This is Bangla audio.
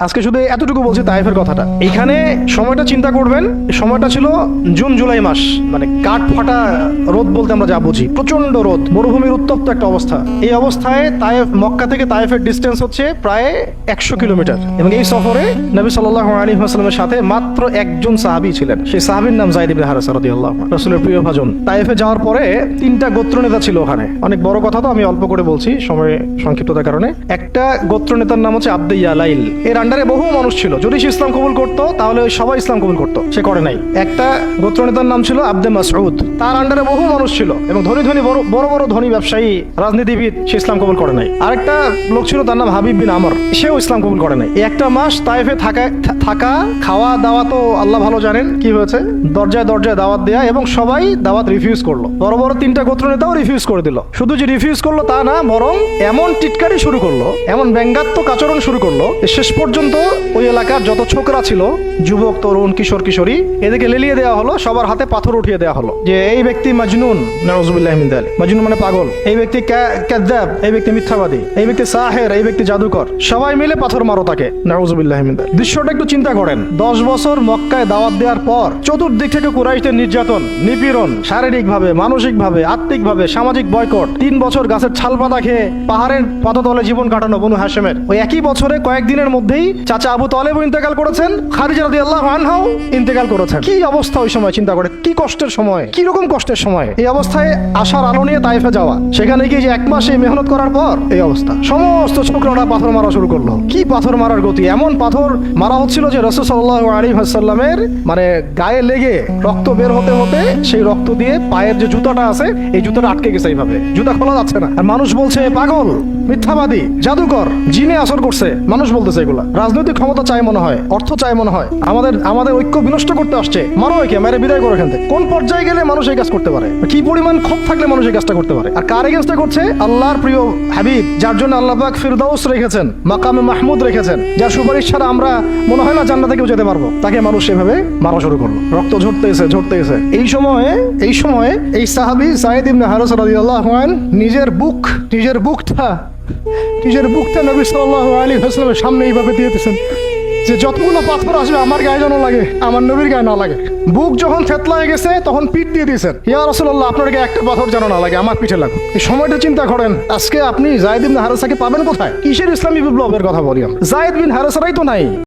আজকে শুধু এতটুকু বলছি তাইফের কথাটা। এখানে সময়টা চিন্তা করবেন, সময়টা ছিল জুন, জুলাই মাস। মানে কাঠ ফাটা রোদ বলতে আমরা যা বুঝি। প্রচণ্ড রোদ, মরুভূমির উত্তপ্ত একটা অবস্থা। এই অবস্থায় তাইফ, মক্কা থেকে তাইফের ডিস্টেন্স হচ্ছে প্রায় একশো কিলোমিটার। এবং এই সফরে নবী সাল্লাহ আলী আসলামের সাথে মাত্র একজন সাহাবি ছিলেন। সেই সাহাবির নাম জাইদ ইবনে হারেস আনহু। রাসূলের প্রিয় ভাজন। তাইফে যাওয়ার পরে তিনটা গোত্র নেতা ছিল ওখানে। অনেক বড় কথা তো আমি অল্প করে বলছি, সময় সংক্ষিপ্ততার কারণে। একটা গোত্র নেতার নাম হচ্ছে আব্দে ইয়ালাইল। এর আন্ডারে বহু মানুষ ছিল। যদি সে ইসলাম কবুল করতো, তাহলে সবাই ইসলাম কবুল করতো। সে করে নাই। একটা গোত্র নেতার নাম ছিল আব্দে মাসউদ। তার আন্ডারে বহু মানুষ ছিল এবং ধনী ধনী বড় বড় ধনী ব্যবসায়ী, রাজনীতিবিদ, সে ইসলাম কবুল করে নাই। আরেকটা লোক ছিল তার নাম হাবিব বিন আমর। সেও ইসলাম কবুল করে নাই। একটা মাস তাইফে থাকা থাকা খাওয়া দাওয়া তো আল্লাহ ভালো জানেন কি হয়েছে? দরজায় দরজায় দাওয়াত দেয়া এবং সবাই দাওয়াত রিফিউজ করল। বড় বড় তিনটা গোত্র নেতাও রিফিউজ করে দিল। শুধু যে রিফিউজ করল তা না, বরং এমন টিটকারি শুরু করল, এমন ব্যঙ্গাত্মক আচরণ শুরু করল শেষ পর্যন্ত ওই এলাকার যত ছোকরা ছিল যুবক তরুণ কিশোর কিশোরী এদেরকে লেলিয়ে দেওয়া হলো সবার হাতে পাথর উঠিয়ে দেওয়া হলো। যে এই ব্যক্তি মাজনুন নজরুল্লাহ মিন্দাল মাজনুন মানে পাগল। এই ব্যক্তি ক্যাদ্দাব এই ব্যক্তি মিথ্যাবাদী এই ব্যক্তি সাহের এই ব্যক্তি জাদুকর। সবাই মিলে পাথর মারো তাকে। নজরুল্লাহ মিন্দাল দৃশ্যটা একটু চিন্তা করেন। দশ বছর মক্কায় দাওয়াত দেওয়ার পর চতুর্দিক থেকে কুরাইশদের নির্যাতন নিপীড়ন শারীরিকভাবে মানসিকভাবে আত্মিকভাবে সামাজিক বয়কট। তিন বছর গাছের ছাল পাতা খেয়ে পাহাড়ের পাতাতলে জীবন কাটানো বনু হাসেমের ওই একই বছরে কয়েকদিনের মধ্যেই চাচা আবু তলেব ইন্তেকাল করেছেন খারিজা রাদি আল্লাহ আনহাও ইন্তেকাল করেছেন। কি অবস্থা ওই সময়, চিন্তা করে? কি কষ্টের সময়? কি রকম কষ্টের সময়? এই অবস্থায় আশার আলো নিয়ে তাইফে যাওয়া। সেখানে গিয়ে যে এক মাস মেহনত করার পর এই অবস্থা। সমস্ত ছোকরারা পাথর মারা শুরু করল। কি পাথর মারার গতি? এমন পাথর মারা হচ্ছিল যে রসুল সাল্লাহ আলী হাসাল্লামের মানে গায়ে লেগে রক্ত বের হতে হতে সেই রক্ত দিয়ে পায়ের যে জুতাটা আছে, এই জুতাটা আটকে গেছে এইভাবে। জুতা খোলা যাচ্ছে না। আর মানুষ বলছে, পাগল, মিথ্যাবাদী, জাদুকর, জিনে আসর করছে। মানুষ বলতেছে এগুলা। রাজনৈতিক ক্ষমতা চাই মনে হয়, অর্থ চাই মনে হয়। আমাদের আমাদের ঐক্য বিনষ্ট করতে আসছে। মারো একে, মেরে বিদায় করে এখান থেকে। কোন পর্যায়ে গেলে মানুষ এই কাজ করতে পারে? কি পরিমাণ ক্ষোভ থাকলে মানুষ এই কাজটা করতে পারে? আর কার এগেনস্টে করছে? আল্লাহর প্রিয় হাবিব, যার জন্য আল্লাহ ফিরদাউস রেখেছেন, মাকামে মাহমুদ রেখেছেন, যার সুপারিশ ছাড়া আমরা মনে হয় না জান্নাতে কেউ যেতে পারব। তাকে মানুষ সেভাবে মারা শুরু করল। রক্ত ঝরতেছে ঝরতেছে। এই সময়ে এই সময়ে এই সাহাবি সাইদ ইবনে হারস রাদিয়াল্লাহু আন নিজের বুক, নিজের বুকটা নিজের বুকটা নবী সাল্লাহ আলী হাসলামের সামনে এইভাবে দিয়েতেছেন যে যতগুলো পাথর আসবে আমার গায়ে যেন লাগে, আমার নবীর গায়ে না লাগে। বুক যখন থেতলায় গেছে, তখন পিঠ দিয়ে দিয়েছেন। ইয়া রসল্লাহ আপনার গায়ে একটা পাথর যেন না লাগে, আমার পিঠে লাগুক। এই সময়টা চিন্তা করেন, আজকে আপনি জায়দ বিন হারেসাকে পাবেন কোথায়? কিসের ইসলামী বিপ্লবের কথা বলি আমরা? জায়দ বিন হারাসারাই তো নাই।